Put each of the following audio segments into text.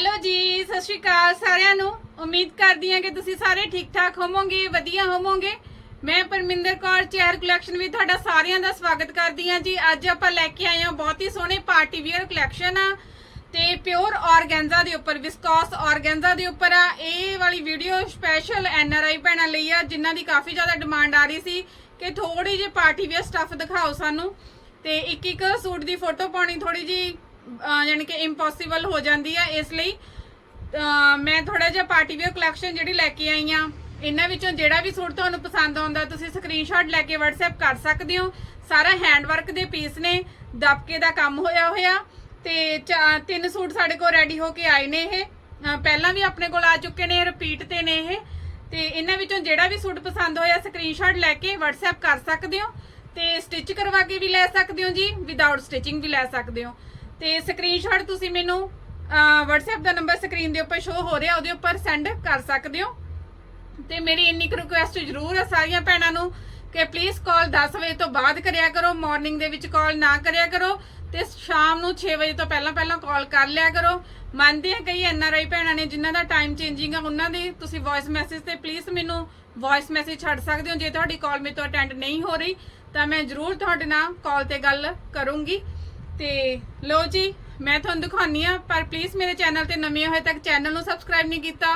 Hello ਜੀ, ਸਤਿ ਸ਼੍ਰੀ ਅਕਾਲ ਸਾਰਿਆਂ ਨੂੰ। ਉਮੀਦ ਕਰਦੀ ਹਾਂ ਕਿ ਤੁਸੀਂ ਸਾਰੇ ਠੀਕ ਠਾਕ ਹੋਵੋਗੇ, ਵਧੀਆ ਹੋਵੋਗੇ। ਮੈਂ ਪਰਮਿੰਦਰ ਕੌਰ, ਚੇਅਰ ਕਲੈਕਸ਼ਨ ਵੀ ਤੁਹਾਡਾ ਸਾਰਿਆਂ ਦਾ ਸਵਾਗਤ ਕਰਦੀ ਹਾਂ ਜੀ। ਅੱਜ ਆਪਾਂ ਲੈ ਕੇ ਆਏ ਹਾਂ ਬਹੁਤ ਹੀ ਸੋਹਣੇ ਪਾਰਟੀ ਵੇਅਰ ਕਲੈਕਸ਼ਨ ਆ ਤੇ ਪਿਓਰ ਆਰਗੈਂਜ਼ਾ ਦੇ ਉੱਪਰ ਵਿਸਕੋਸ ਆਰਗੈਂਜ਼ਾ ਦੇ ਉੱਪਰ ਆ। ਇਹ ਵਾਲੀ ਵੀਡੀਓ ਸਪੈਸ਼ਲ ਐਨਆਰਆਈ ਭੈਣਾਂ ਲਈ ਆ, ਜਿਨ੍ਹਾਂ ਦੀ ਕਾਫੀ ਜ਼ਿਆਦਾ ਡਿਮਾਂਡ ਆ ਰਹੀ ਸੀ ਕਿ ਥੋੜੀ ਜਿਹੀ ਪਾਰਟੀ ਵੇਅਰ ਸਟੱਫ ਦਿਖਾਓ ਸਾਨੂੰ। ਤੇ ਇੱਕ ਇੱਕ ਸੂਟ ਦੀ ਫੋਟੋ ਪਾਉਣੀ ਥੋੜੀ ਜੀ ਯਾਨੀ ਕਿ ਇੰਪੋਸੀਬਲ ਹੋ ਜਾਂਦੀ ਹੈ ਇਸ ਲਈ ਮੈਂ ਥੋੜਾ ਜਿਹਾ ਪਾਰਟੀ ਵੇਅਰ ਕਲੈਕਸ਼ਨ ਜਿਹੜੀ ਲੈ ਕੇ ਆਈ ਆ, ਇਹਨਾਂ ਵਿੱਚੋਂ ਜਿਹੜਾ ਵੀ ਸੂਟ ਤੁਹਾਨੂੰ ਪਸੰਦ ਆਉਂਦਾ, ਤੁਸੀਂ ਸਕਰੀਨਸ਼ਾਟ ਲੈ ਕੇ WhatsApp ਕਰ ਸਕਦੇ ਹੋ। ਸਾਰਾ ਹੈਂਡ ਵਰਕ ਦੇ ਪੀਸ ਨੇ, ਦਬਕੇ ਦਾ ਕੰਮ ਹੋਇਆ ਹੋਇਆ, ਤੇ ਚਾ- ਤਿੰਨ ਸੂਟ ਸਾਡੇ ਕੋਲ ਰੈਡੀ ਹੋ ਕੇ ਆਏ ਨੇ ਇਹ। ਪਹਿਲਾਂ ਵੀ ਆਪਣੇ ਕੋਲ ਆ ਚੁੱਕੇ ਨੇ ਰਿਪੀਟ ਤੇ ਨੇ ਇਹ। ਤੇ ਇਹਨਾਂ ਵਿੱਚੋਂ ਜਿਹੜਾ ਵੀ ਸੂਟ ਪਸੰਦ ਹੋਇਆ ਸਕਰੀਨਸ਼ਾਟ ਲੈ ਕੇ WhatsApp ਕਰ ਸਕਦੇ ਹੋ। ਤੇ ਸਟਿਚ ਕਰਵਾ ਕੇ ਵੀ ਲੈ ਸਕਦੇ ਹੋ ਜੀ ਵਿਦਆਊਟ ਸਟਿਚਿੰਗ ਵੀ ਲੈ ਸਕਦੇ ਹੋ। ਤੇ ਸਕਰੀਨਸ਼ਾਟ ਤੁਸੀਂ ਮੈਨੂੰ, ਅਹ, WhatsApp ਦਾ ਨੰਬਰ ਸਕਰੀਨ ਦੇ ਉੱਪਰ ਸ਼ੋ ਹੋ ਰਿਹਾ, ਉਹਦੇ ਉੱਪਰ ਸੈਂਡ ਕਰ ਸਕਦੇ ਹੋ। ਤੇ ਮੇਰੀ ਇੰਨੀ ਕੁ ਰਿਕੁਐਸਟ ਜ਼ਰੂਰ ਹੈ ਸਾਰੀਆਂ ਭੈਣਾਂ ਨੂੰ ਕਿ ਪਲੀਜ਼ ਕਾਲ 10 ਵਜੇ ਤੋਂ ਬਾਅਦ ਕਰਿਆ ਕਰੋ ਮਾਰਨਿੰਗ ਦੇ ਵਿੱਚ ਕਾਲ ਨਾ ਕਰਿਆ ਕਰੋ ਤੇ ਸ਼ਾਮ ਨੂੰ 6 ਵਜੇ ਤੋਂ ਪਹਿਲਾਂ ਪਹਿਲਾਂ ਕਾਲ ਕਰ ਲਿਆ ਕਰੋ। ਮੰਨਦੇ ਆ ਕਈ ਐੱਨ ਆਰ ਆਈ ਭੈਣਾਂ ਨੇ ਜਿਨ੍ਹਾਂ ਦਾ ਟਾਈਮ ਚੇਂਜਿੰਗ ਆ, ਉਹਨਾਂ ਦੀ ਤੁਸੀਂ ਵੌਇਸ ਮੈਸੇਜ ਤੇ ਪਲੀਜ਼ ਮੈਨੂੰ ਵੌਇਸ ਮੈਸੇਜ ਛੱਡ ਸਕਦੇ ਹੋ। ਜੇ ਤੁਹਾਡੀ ਕਾਲ ਮੇਰੇ ਤੋਂ ਅਟੈਂਡ ਨਹੀਂ ਹੋ ਰਹੀ, ਤਾਂ ਮੈਂ ਜ਼ਰੂਰ ਤੁਹਾਡੇ ਨਾਲ ਕਾਲ ਤੇ ਗੱਲ ਕਰੂੰਗੀ। ਤੇ ਲੋ ਜੀ, ਮੈਂ ਤੁਹਾਨੂੰ ਦਿਖਾਉਣੀ ਆ ਪਰ ਪਲੀਜ਼ ਮੇਰੇ ਚੈਨਲ ਤੇ ਨਵੇਂ ਹੋਏ ਤੱਕ ਚੈਨਲ ਨੂੰ ਸਬਸਕ੍ਰਾਈਬ ਨਹੀਂ ਕੀਤਾ,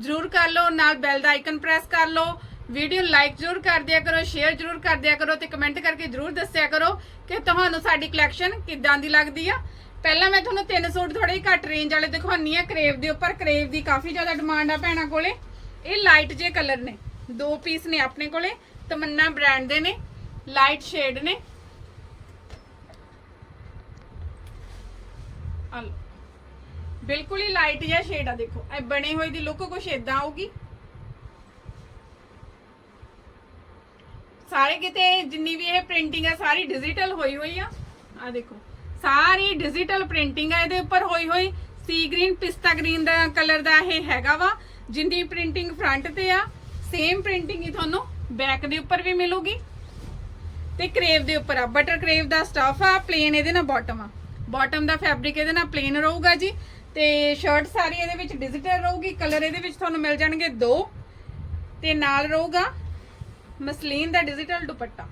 ਜਰੂਰ ਕਰ ਲਓ, ਨਾਲ ਬੈਲ ਦਾ ਆਈਕਨ ਪ੍ਰੈਸ ਕਰ ਲਓ ਵੀਡੀਓ ਲਾਈਕ ਜਰੂਰ ਕਰ ਦਿਆ ਕਰੋ ਸ਼ੇਅਰ ਜਰੂਰ ਕਰ ਦਿਆ ਕਰੋ ਤੇ ਕਮੈਂਟ ਕਰਕੇ ਜਰੂਰ ਦੱਸਿਆ ਕਰੋ ਕਿ ਤੁਹਾਨੂੰ ਸਾਡੀ ਕਲੈਕਸ਼ਨ ਕਿੱਦਾਂ ਦੀ ਲੱਗਦੀ ਆ। ਪਹਿਲਾਂ ਮੈਂ ਤੁਹਾਨੂੰ ਤਿੰਨ ਸੂਟ ਥੋੜੇ ਜਿਹੇ ਘੱਟ ਰੇਂਜ ਵਾਲੇ ਦਿਖਾਉਣੀ ਆ ਕਰੇਵ ਦੇ ਉੱਪਰ ਕਰੇਵ ਦੀ ਕਾਫੀ ਜ਼ਿਆਦਾ ਡਿਮਾਂਡ ਆ ਭੈਣਾਂ ਕੋਲੇ। ਇਹ ਲਾਈਟ ਜੇ ਕਲਰ ਨੇ, ਦੋ ਪੀਸ ਨੇ ਆਪਣੇ ਕੋਲੇ, ਤਮੰਨਾ ਬ੍ਰਾਂਡ ਦੇ ਨੇ ਲਾਈਟ ਸ਼ੇਡ ਨੇ। ਆ ਲਓ। ਬਿਲਕੁਲ ਹੀ ਲਾਈਟ ਜਿਹਾ ਸ਼ੇਡ ਆ ਦੇਖੋ। ਇਹ ਬਣੇ ਹੋਏ ਦੀ ਲੁੱਕ ਕੁਛ ਇਦਾਂ ਆਊਗੀ। ਸਾਰੇ ਕਿਤੇ ਜਿੰਨੀ ਵੀ ਇਹ ਪ੍ਰਿੰਟਿੰਗ ਆ, ਸਾਰੀ ਡਿਜੀਟਲ ਹੋਈ ਹੋਈ ਆ। ਆ ਦੇਖੋ, ਸਾਰੀ ਡਿਜੀਟਲ ਪ੍ਰਿੰਟਿੰਗ ਆ, ਇਹਦੇ ਉੱਪਰ ਹੋਈ ਹੋਈ ਸੀ ਗ੍ਰੀਨ ਪਿਸਤਾ ਗ੍ਰੀਨ ਦਾ ਕਲਰ ਦਾ ਇਹ ਹੈਗਾ ਵਾ, ਜਿੰਦੀ ਪ੍ਰਿੰਟਿੰਗ ਫਰੰਟ ਤੇ ਆ। ਸੇਮ ਪ੍ਰਿੰਟਿੰਗ ਹੀ ਤੁਹਾਨੂੰ ਬੈਕ ਦੇ ਉੱਪਰ ਵੀ ਮਿਲੂਗੀ। ਤੇ ਕਰੇਵ ਦੇ ਉੱਪਰ ਆ। ਬਟਰ ਕਰੇਵ ਦਾ ਸਟਫ ਆ ਪਲੇਨ ਇਹਦੇ ਨਾਲ ਬਾਟਮ ਆ। ਬਾਟਮ ਦਾ ਫੈਬਰਿਕ ਇਹਦੇ ਨਾਲ ਪਲੇਨ ਰਹੂਗਾ ਜੀ ਤੇ ਸ਼ਰਟ ਸਾਰੀ ਇਹਦੇ ਵਿੱਚ ਡਿਜੀਟਲ ਰਹੂਗੀ ਕਲਰ ਇਹਦੇ ਵਿੱਚ ਤੁਹਾਨੂੰ ਮਿਲ ਜਾਣਗੇ ਦੋ। ਤੇ ਨਾਲ ਰਹੂਗਾ ਮਸਲੀਨ ਦਾ ਡਿਜੀਟਲ ਦੁਪੱਟਾ।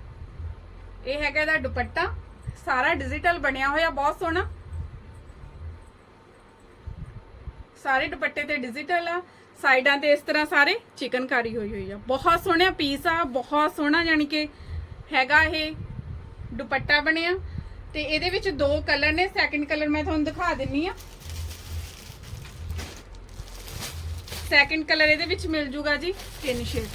ਇਹ ਹੈਗਾ ਇਹਦਾ ਦੁਪੱਟਾ। ਸਾਰਾ ਡਿਜੀਟਲ ਬਣਿਆ ਹੋਇਆ, ਬਹੁਤ ਸੋਹਣਾ। ਸਾਰੇ ਦੁਪੱਟੇ ਤੇ ਡਿਜੀਟਲ ਆ। ਸਾਈਡਾਂ ਤੇ ਇਸ ਤਰ੍ਹਾਂ ਸਾਰੇ ਚਿਕਨਕਾਰੀ ਹੋਈ ਹੋਈ ਆ। ਬਹੁਤ ਸੋਹਣਾ ਪੀਸ ਆ, ਬਹੁਤ ਸੋਹਣਾ ਯਾਨੀ ਕਿ ਹੈਗਾ ਇਹ ਦੁਪੱਟਾ ਬਣਿਆ। ਤੇ ਇਹਦੇ ਵਿੱਚ ਦੋ ਕਲਰ ਨੇ ਸੈਕਿੰਡ ਕਲਰ ਮੈਂ ਤੁਹਾਨੂੰ ਦਿਖਾ ਦਿੰਨੀ ਆ। ਸੈਕਿੰਡ ਕਲਰ ਇਹਦੇ ਵਿੱਚ ਮਿਲ ਜੂਗਾ ਜੀ ਸਕਿਨ ਸ਼ੇਡ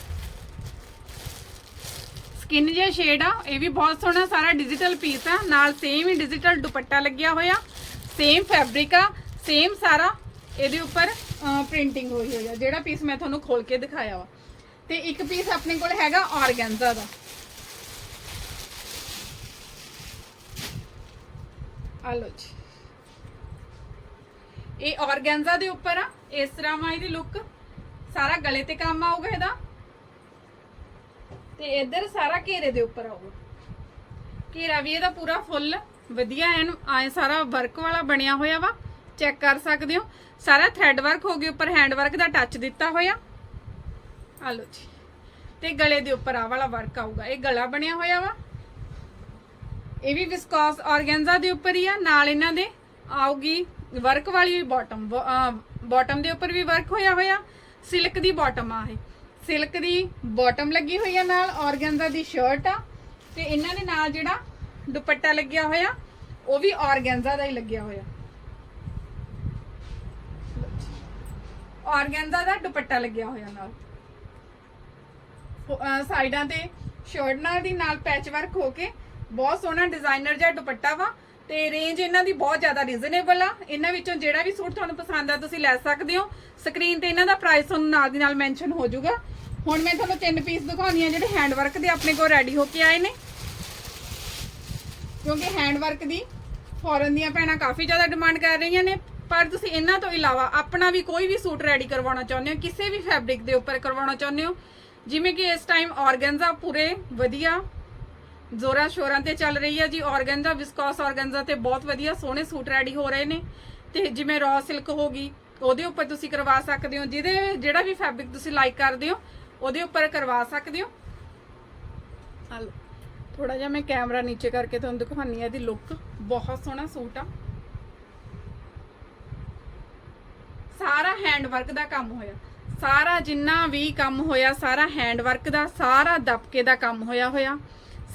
ਸਕਿਨ ਜਿਹਾ ਸ਼ੇਡ ਆ, ਇਹ ਵੀ ਬਹੁਤ ਸੋਹਣਾ, ਸਾਰਾ ਡਿਜੀਟਲ ਪੀਸ ਆ, ਨਾਲ ਸੇਮ ਹੀ ਡਿਜੀਟਲ ਦੁਪੱਟਾ ਲੱਗਿਆ ਹੋਇਆ ਸੇਮ ਫੈਬਰਿਕ ਆ ਸੇਮ ਸਾਰਾ, ਇਹਦੇ ਉੱਪਰ ਪ੍ਰਿੰਟਿੰਗ ਹੋਈ ਹੋਈ ਆ, ਜਿਹੜਾ ਪੀਸ ਮੈਂ ਤੁਹਾਨੂੰ ਖੋਲ ਕੇ ਦਿਖਾਇਆ ਵਾ। ਤੇ ਇੱਕ ਪੀਸ ਆਪਣੇ ਕੋਲ ਹੈਗਾ ਆਰਗੈਂਜ਼ਾ ਦਾ। ਆ ਲਓ ਜੀ। ਇਹ ਔਰਗੈਂਜਾ ਦੇ ਉੱਪਰ ਆ, ਇਸ ਤਰ੍ਹਾਂ ਵਾ ਇਹਦੀ ਲੁੱਕ ਸਾਰਾ ਗਲੇ ਤੇ ਕੰਮ ਆਊਗਾ ਇਹਦਾ। ਤੇ ਇੱਧਰ ਸਾਰਾ ਘੇਰੇ ਦੇ ਉੱਪਰ ਆਊਗਾ। ਘੇਰਾ ਵੀ ਇਹਦਾ ਪੂਰਾ ਫੁੱਲ ਵਧੀਆ ਐਨ, ਆਏ ਸਾਰਾ ਵਰਕ ਵਾਲਾ ਬਣਿਆ ਹੋਇਆ ਵਾ। ਚੈੱਕ ਕਰ ਸਕਦੇ ਹੋ। ਸਾਰਾ ਥ੍ਰੈਡ ਵਰਕ ਹੋ ਗਿਆ ਉੱਪਰ ਹੈਂਡ ਵਰਕ ਦਾ ਟੱਚ ਦਿੱਤਾ ਹੋਇਆ। ਆ ਲਓ ਜੀ। ਤੇ ਗਲੇ ਦੇ ਉੱਪਰ ਆ ਵਾਲਾ ਵਰਕ ਆਊਗਾ। ਇਹ ਗਲਾ ਬਣਿਆ ਹੋਇਆ ਵਾ। ਇਹ ਵੀ ਵਿਸਕੋਸ ਆਰਗੈਂਜ਼ਾ ਦੇ ਉੱਪਰ ਹੀ ਆ, ਨਾਲ ਇਹਨਾਂ ਦੇ ਆਊਗੀ ਵਰਕ ਵਾਲੀ ਬਾਟਮ ਬਾਟਮ ਦੇ ਉੱਪਰ ਵੀ ਵਰਕ ਹੋਇਆ ਹੋਇਆ ਸਿਲਕ ਦੀ ਬਾਟਮ ਆ ਇਹ। ਸਿਲਕ ਦੀ ਬਾਟਮ ਲੱਗੀ ਹੋਈ ਆ ਨਾਲ ਆਰਗੈਂਜ਼ਾ ਦੀ ਸ਼ਰਟ ਆ, ਤੇ ਇਹਨਾਂ ਦੇ ਨਾਲ ਜਿਹੜਾ ਦੁਪੱਟਾ ਲੱਗਿਆ ਹੋਇਆ, ਉਹ ਵੀ ਆਰਗੈਂਜ਼ਾ ਦਾ ਹੀ ਲੱਗਿਆ ਹੋਇਆ। ਆਰਗੈਂਜ਼ਾ ਦਾ ਦੁਪੱਟਾ ਲੱਗਿਆ ਹੋਇਆ ਨਾਲ। ਸਾਈਡਾਂ ਤੇ ਸ਼ਰਟ ਨਾਲ ਦੀ ਨਾਲ ਪੈਚ ਵਰਕ ਹੋ ਕੇ ਬਹੁਤ ਸੋਹਣਾ ਡਿਜ਼ਾਈਨਰ ਜਿਹਾ ਦੁਪੱਟਾ ਵਾ ਤੇ ਰੇਂਜ ਇਹਨਾਂ ਦੀ ਬਹੁਤ ਜ਼ਿਆਦਾ ਰੀਜ਼ਨੇਬਲ ਆ। ਇਹਨਾਂ ਵਿੱਚੋਂ ਜਿਹੜਾ ਵੀ ਸੂਟ ਤੁਹਾਨੂੰ ਪਸੰਦ ਆ ਤੁਸੀਂ ਲੈ ਸਕਦੇ ਹੋ। ਸਕਰੀਨ ਤੇ ਇਹਨਾਂ ਦਾ ਪ੍ਰਾਈਸ ਤੁਹਾਨੂੰ ਨਾਲ ਦੀ ਨਾਲ ਮੈਂਸ਼ਨ ਹੋ ਜਾਊਗਾ। ਹੁਣ ਮੈਂ ਤੁਹਾਨੂੰ ਤਿੰਨ ਪੀਸ ਦਿਖਾਉਣੀ ਆ ਜਿਹੜੇ ਹੈਂਡ ਵਰਕ ਦੇ ਆਪਣੇ ਕੋਲ ਰੈਡੀ ਹੋ ਕੇ ਆਏ ਨੇ। ਕਿਉਂਕਿ ਹੈਂਡ ਵਰਕ ਦੀ ਫੋਰਨ ਦੀਆਂ ਭੈਣਾਂ ਕਾਫੀ ਜ਼ਿਆਦਾ ਡਿਮਾਂਡ ਕਰ ਰਹੀਆਂ ਨੇ। ਪਰ ਤੁਸੀਂ ਇਹਨਾਂ ਤੋਂ ਇਲਾਵਾ ਆਪਣਾ ਵੀ ਕੋਈ ਵੀ ਸੂਟ ਰੈਡੀ ਕਰਵਾਉਣਾ ਚਾਹੁੰਦੇ ਹੋ, ਕਿਸੇ ਵੀ ਫੈਬਰਿਕ ਦੇ ਉੱਪਰ ਕਰਵਾਉਣਾ ਚਾਹੁੰਦੇ ਹੋ। ਜਿਵੇਂ ਕਿ ਇਸ ਟਾਈਮ ਆਰਗੈਂਜ਼ਾ ਪੂਰੇ ਵਧੀਆ ਜ਼ੋਰਾਂ ਸ਼ੋਰਾਂ ਤੇ ਚੱਲ ਰਹੀ ਹੈ ਜੀ। ਆਰਗੈਂਜ਼ਾ ਵਿਸਕੋਸ ਆਰਗੈਂਜ਼ਾ ਤੇ ਬਹੁਤ ਵਧੀਆ ਸੋਹਣੇ ਸੂਟ ਰੈਡੀ ਹੋ ਰਹੇ ਨੇ। ਤੇ ਜਿਵੇਂ ਰॉ ਸਿਲਕ ਹੋ ਗਈ, ਉਹਦੇ ਉੱਪਰ ਤੁਸੀਂ ਕਰਵਾ ਸਕਦੇ ਹੋ। ਜਿਹਦੇ ਜਿਹੜਾ ਵੀ ਫੈਬਰਿਕ ਤੁਸੀਂ ਲਾਈਕ ਕਰਦੇ ਹੋ, ਉਹਦੇ ਉੱਪਰ ਕਰਵਾ ਸਕਦੇ ਹੋ। ਹਲੋ ਥੋੜਾ ਜਿਹਾ ਮੈਂ ਕੈਮਰਾ ਨੀਚੇ ਕਰਕੇ ਤੁਹਾਨੂੰ ਦਿਖਾਉਣੀ ਆ ਇਹਦੀ ਲੁੱਕ ਬਹੁਤ ਸੋਹਣਾ ਸੂਟ ਆ। ਸਾਰਾ ਹੈਂਡ ਵਰਕ ਦਾ ਕੰਮ ਹੋਇਆ। ਸਾਰਾ ਜਿੰਨਾ ਵੀ ਕੰਮ ਹੋਇਆ, ਸਾਰਾ ਹੈਂਡ ਵਰਕ ਦਾ, ਸਾਰਾ ਦਬਕੇ ਦਾ ਕੰਮ ਹੋਇਆ ਹੋਇਆ।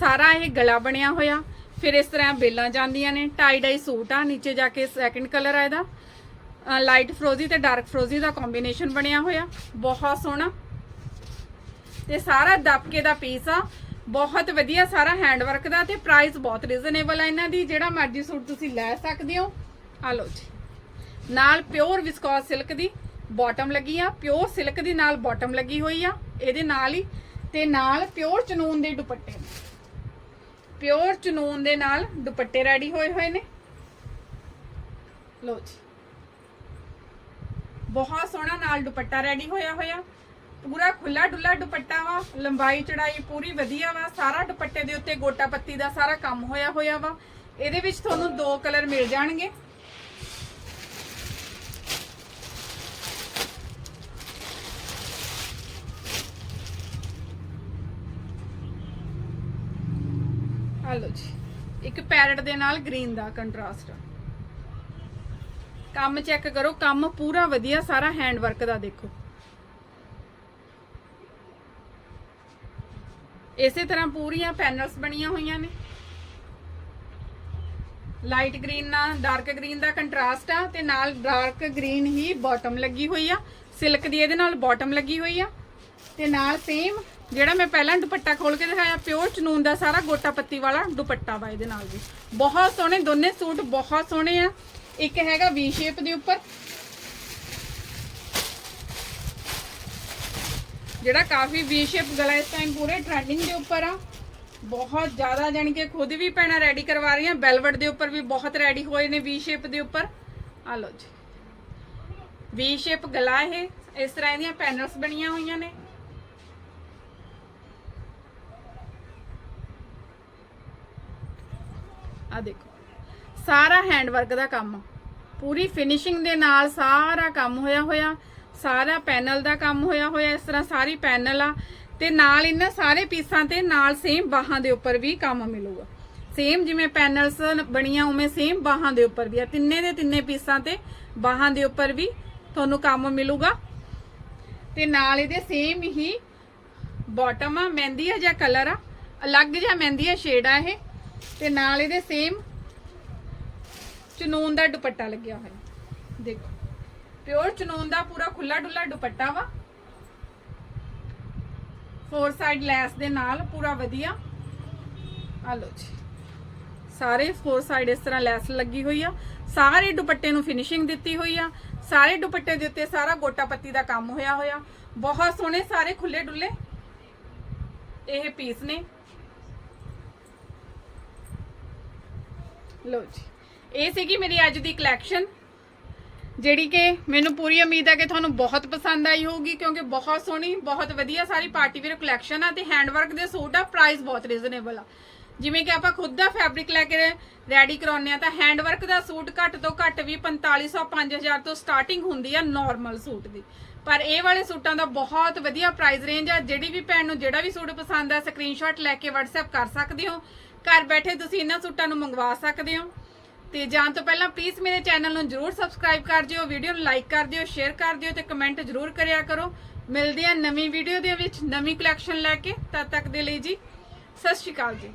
ਸਾਰਾ ਇਹ ਗਲਾ ਬਣਿਆ ਹੋਇਆ। ਫਿਰ ਇਸ ਤਰ੍ਹਾਂ ਬੇਲਾਂ ਜਾਂਦੀਆਂ ਨੇ ਟਾਈ ਡਾਈ ਸੂਟ ਆ, ਨੀਚੇ ਜਾ ਕੇ ਸੈਕਿੰਡ ਕਲਰ ਆ ਇਹਦਾ। ਲਾਈਟ ਫਰੋਜ਼ੀ ਤੇ ਡਾਰਕ ਫਰੋਜ਼ੀ ਦਾ ਕੰਬੀਨੇਸ਼ਨ ਬਣਿਆ ਹੋਇਆ। ਬਹੁਤ ਸੋਹਣਾ। ਤੇ ਸਾਰਾ ਦਬਕੇ ਦਾ ਪੀਸ ਆ। ਬਹੁਤ ਵਧੀਆ ਸਾਰਾ ਹੈਂਡਵਰਕ ਦਾ ਤੇ ਪ੍ਰਾਈਸ ਬਹੁਤ ਰੀਜ਼ਨੇਬਲ ਆ ਇਹਨਾਂ ਦੀ। ਜਿਹੜਾ ਮਰਜ਼ੀ ਸੂਟ ਤੁਸੀਂ ਲੈ ਸਕਦੇ ਹੋ। ਆ ਲਓ ਜੀ। ਨਾਲ ਪਿਓਰ ਵਿਸਕੋਸ ਸਿਲਕ ਦੀ ਬਾਟਮ ਲੱਗੀ ਆ। ਪਿਓਰ ਸਿਲਕ ਦੀ ਨਾਲ ਬਾਟਮ ਲੱਗੀ ਹੋਈ ਆ। ਇਹਦੇ ਨਾਲ ਹੀ। ਤੇ ਨਾਲ ਪਿਓਰ ਚਨੂਨ ਦੇ ਦੁਪੱਟੇ ਪਿਓਰ ਚਨੂਨ ਦੇ ਨਾਲ ਦੁਪੱਟੇ ਰੈਡੀ ਹੋਏ ਹੋਏ ਨੇ। ਲੋ ਜੀ। ਬਹੁਤ ਸੋਹਣਾ ਨਾਲ ਦੁਪੱਟਾ ਰੈਡੀ ਹੋਇਆ ਹੋਇਆ। ਪੂਰਾ ਖੁੱਲਾ ਡੁੱਲਾ ਦੁਪੱਟਾ ਵਾ, ਲੰਬਾਈ ਚੜਾਈ ਪੂਰੀ ਵਧੀਆ ਵਾ, ਸਾਰਾ ਦੁਪੱਟੇ ਦੇ ਉੱਤੇ ਗੋਟਾ ਪੱਤੀ ਦਾ ਸਾਰਾ ਕੰਮ ਹੋਇਆ ਹੋਇਆ ਵਾ। ਇਹਦੇ ਵਿੱਚ ਤੁਹਾਨੂੰ ਦੋ ਕਲਰ ਮਿਲ ਜਾਣਗੇ। ਆ ਲਓ ਜੀ। ਇੱਕ ਪੈਰਟ ਦੇ ਨਾਲ ਗ੍ਰੀਨ ਦਾ ਕੰਟਰਾਸਟ। ਕੰਮ ਚੈੱਕ ਕਰੋ, ਕੰਮ ਪੂਰਾ ਵਧੀਆ, ਸਾਰਾ ਹੈਂਡ ਵਰਕ ਦਾ ਦੇਖੋ। ਇਸੇ ਤਰ੍ਹਾਂ ਪੂਰੀਆਂ ਪੈਨਲਸ ਬਣੀਆਂ ਹੋਈਆਂ ਨੇ। ਲਾਈਟ ਗ੍ਰੀਨ ਨਾਲ ਡਾਰਕ ਗ੍ਰੀਨ ਦਾ ਕੰਟਰਾਸਟ ਆ ਤੇ ਨਾਲ ਡਾਰਕ ਗ੍ਰੀਨ ਹੀ ਬਾਟਮ ਲੱਗੀ ਹੋਈ ਆ। ਸਿਲਕ ਦੀ ਇਹਦੇ ਨਾਲ ਬਾਟਮ ਲੱਗੀ ਹੋਈ ਆ। ਤੇ ਨਾਲ ਸੇਮ ਜਿਹੜਾ ਮੈਂ ਪਹਿਲਾਂ ਦੁਪੱਟਾ ਖੋਲ ਕੇ ਦਿਖਾਇਆ ਪਿਓਰ ਚਨੂਨ ਦਾ ਸਾਰਾ ਗੋਟਾ ਪੱਤੀ ਵਾਲਾ ਦੁਪੱਟਾ ਵਾ ਇਹਦੇ ਨਾਲ ਵੀ। ਬਹੁਤ ਸੋਹਣੇ, ਦੋਨੇ ਸੂਟ ਬਹੁਤ ਸੋਹਣੇ ਆ। ਇੱਕ ਹੈਗਾ ਵੀ ਸ਼ੇਪ ਦੇ ਉੱਪਰ। ਜਿਹੜਾ ਕਾਫੀ ਵੀ ਸ਼ੇਪ ਗਲਾ ਇਸ ਟਾਈਮ ਪੂਰੇ ਟ੍ਰੈਂਡਿੰਗ ਦੇ ਉੱਪਰ ਆ। ਬਹੁਤ ਜ਼ਿਆਦਾ ਜਾਣੀ ਕਿ ਖੁਦ ਵੀ ਪੈਣਾ ਰੈਡੀ ਕਰਵਾ ਰਹੀਆਂ ਬੈਲਵਟ ਦੇ ਉੱਪਰ ਵੀ ਬਹੁਤ ਰੈਡੀ ਹੋਏ ਨੇ ਵੀ ਸ਼ੇਪ ਦੇ ਉੱਪਰ। ਆ ਲਓ ਜੀ। ਵੀ ਸ਼ੇਪ ਗਲਾ ਇਹ, ਇਸ ਤਰ੍ਹਾਂ ਇਹਦੀਆਂ ਪੈਨਲਸ ਬਣੀਆਂ ਹੋਈਆਂ ਨੇ। ਆ ਦੇਖੋ। ਸਾਰਾ ਹੈਂਡ ਵਰਕ ਦਾ ਕੰਮ। ਪੂਰੀ ਫਿਨਿਸ਼ਿੰਗ ਦੇ ਨਾਲ ਸਾਰਾ ਕੰਮ ਹੋਇਆ ਹੋਇਆ। ਸਾਰਾ ਪੈਨਲ ਦਾ ਕੰਮ ਹੋਇਆ ਹੋਇਆ, ਇਸ ਤਰ੍ਹਾਂ ਸਾਰੀ ਪੈਨਲ ਆ। ਤੇ ਨਾਲ ਇਹਨਾਂ ਸਾਰੇ ਪੀਸਾਂ ਤੇ ਨਾਲ ਸੇਮ ਬਾਹਾਂ ਦੇ ਉੱਪਰ ਵੀ ਕੰਮ ਮਿਲੂਗਾ। ਸੇਮ ਜਿਵੇਂ ਪੈਨਲਸ ਬਣੀਆਂ, ਉਵੇਂ ਸੇਮ ਬਾਹਾਂ ਦੇ ਉੱਪਰ ਵੀ ਆ। ਤਿੰਨੇ ਦੇ ਤਿੰਨੇ ਪੀਸਾਂ ਤੇ ਬਾਹਾਂ ਦੇ ਉੱਪਰ ਵੀ ਤੁਹਾਨੂੰ ਕੰਮ ਮਿਲੂਗਾ। ਤੇ ਨਾਲ ਇਹਦੇ ਸੇਮ ਹੀ ਬਾਟਮ ਆ, ਮਹਿੰਦੀ ਆ ਜਾਂ ਕਲਰ ਆ। ਅਲੱਗ ਜਿਹਾ ਮਹਿੰਦੀ ਆ ਸ਼ੇਡ ਆ ਇਹ। ਤੇ ਨਾਲ ਇਹਦੇ ਸੇਮ ਚਨੂਨ ਦਾ ਦੁਪੱਟਾ ਲੱਗਿਆ ਹੋਇਆ। ਦੇਖੋ ਪਿਓਰ ਚਨੂਨ ਦਾ ਪੂਰਾ ਖੁੱਲਾ ਡੁੱਲਾ ਦੁਪੱਟਾ ਵਾ। ਫੋਰ ਸਾਈਡ ਲੈਸ ਦੇ ਨਾਲ ਪੂਰਾ ਵਧੀਆ। ਆ ਲਓ ਜੀ। ਸਾਰੇ ਫੋਰ ਸਾਈਡ ਇਸ ਤਰ੍ਹਾਂ ਲੈਸ ਲੱਗੀ ਹੋਈ ਆ। ਸਾਰੇ ਦੁਪੱਟੇ ਨੂੰ ਫਿਨਿਸ਼ਿੰਗ ਦਿੱਤੀ ਹੋਈ ਆ। ਸਾਰੇ ਦੁਪੱਟੇ ਦੇ ਉੱਤੇ ਸਾਰਾ ਗੋਟਾ ਪੱਤੀ ਦਾ ਕੰਮ ਹੋਇਆ ਹੋਇਆ। ਬਹੁਤ ਸੋਹਣੇ ਸਾਰੇ ਖੁੱਲੇ ਡੁੱਲੇ ਇਹ ਪੀਸ ਨੇ। ਲਓ ਜੀ। ਇਹ ਸੀਗੀ ਮੇਰੀ ਅੱਜ ਦੀ ਕਲੈਕਸ਼ਨ ਜਿਹੜੀ ਕਿ ਮੈਨੂੰ ਪੂਰੀ ਉਮੀਦ ਹੈ ਕਿ ਤੁਹਾਨੂੰ ਬਹੁਤ ਪਸੰਦ ਆਈ ਹੋਊਗੀ, ਕਿਉਂਕਿ ਬਹੁਤ ਸੋਹਣੀ, ਬਹੁਤ ਵਧੀਆ ਸਾਰੀ ਪਾਰਟੀ ਵੇਅਰ ਕਲੈਕਸ਼ਨ ਆ ਤੇ ਹੈਂਡਵਰਕ ਦੇ ਸੂਟ ਆ ਪ੍ਰਾਈਸ ਬਹੁਤ ਰੀਜ਼ਨੇਬਲ ਆ। ਜਿਵੇਂ ਕਿ ਆਪਾਂ ਖੁਦ ਦਾ ਫੈਬਰਿਕ ਲੈ ਕੇ ਰੈਡੀ ਕਰਾਉਂਦੇ ਆ, ਤਾਂ ਹੈਂਡਵਰਕ ਦਾ ਸੂਟ ਘੱਟ ਤੋਂ ਘੱਟ ਵੀ 4500 5000 ਤੋਂ ਸਟਾਰਟਿੰਗ ਹੁੰਦੀ ਆ ਨਾਰਮਲ ਸੂਟ ਦੀ। ਪਰ ਇਹ ਵਾਲੇ ਸੂਟਾਂ ਦਾ ਬਹੁਤ ਵਧੀਆ ਪ੍ਰਾਈਸ ਰੇਂਜ ਆ, ਜਿਹੜੀ ਵੀ ਭੈਣ ਨੂੰ ਜਿਹੜਾ ਵੀ ਸੂਟ ਪਸੰਦ ਆ ਸਕਰੀਨਸ਼ਾਟ ਲੈ ਕੇ WhatsApp ਕਰ ਸਕਦੇ ਹੋ। ਘਰ ਬੈਠੇ ਤੁਸੀਂ ਇਹਨਾਂ ਸੂਟਾਂ ਨੂੰ ਮੰਗਵਾ ਸਕਦੇ ਹੋ। ਤੇ ਜਾਣ ਤੋਂ ਪਹਿਲਾਂ ਪਲੀਜ਼ ਮੇਰੇ ਚੈਨਲ ਨੂੰ ਜਰੂਰ ਸਬਸਕ੍ਰਾਈਬ ਕਰ ਦਿਓ ਵੀਡੀਓ ਨੂੰ ਲਾਈਕ ਕਰ ਦਿਓ ਸ਼ੇਅਰ ਕਰ ਦਿਓ ਤੇ ਕਮੈਂਟ ਜਰੂਰ ਕਰਿਆ ਕਰੋ। ਮਿਲਦੇ ਆ ਨਵੀਂ ਵੀਡੀਓ ਦੇ ਵਿੱਚ, ਨਵੀਂ ਕਲੈਕਸ਼ਨ ਲੈ ਕੇ। ਤਦ ਤੱਕ ਦੇ ਲਈ ਜੀ, ਸਤਿ ਸ਼੍ਰੀ ਅਕਾਲ ਜੀ।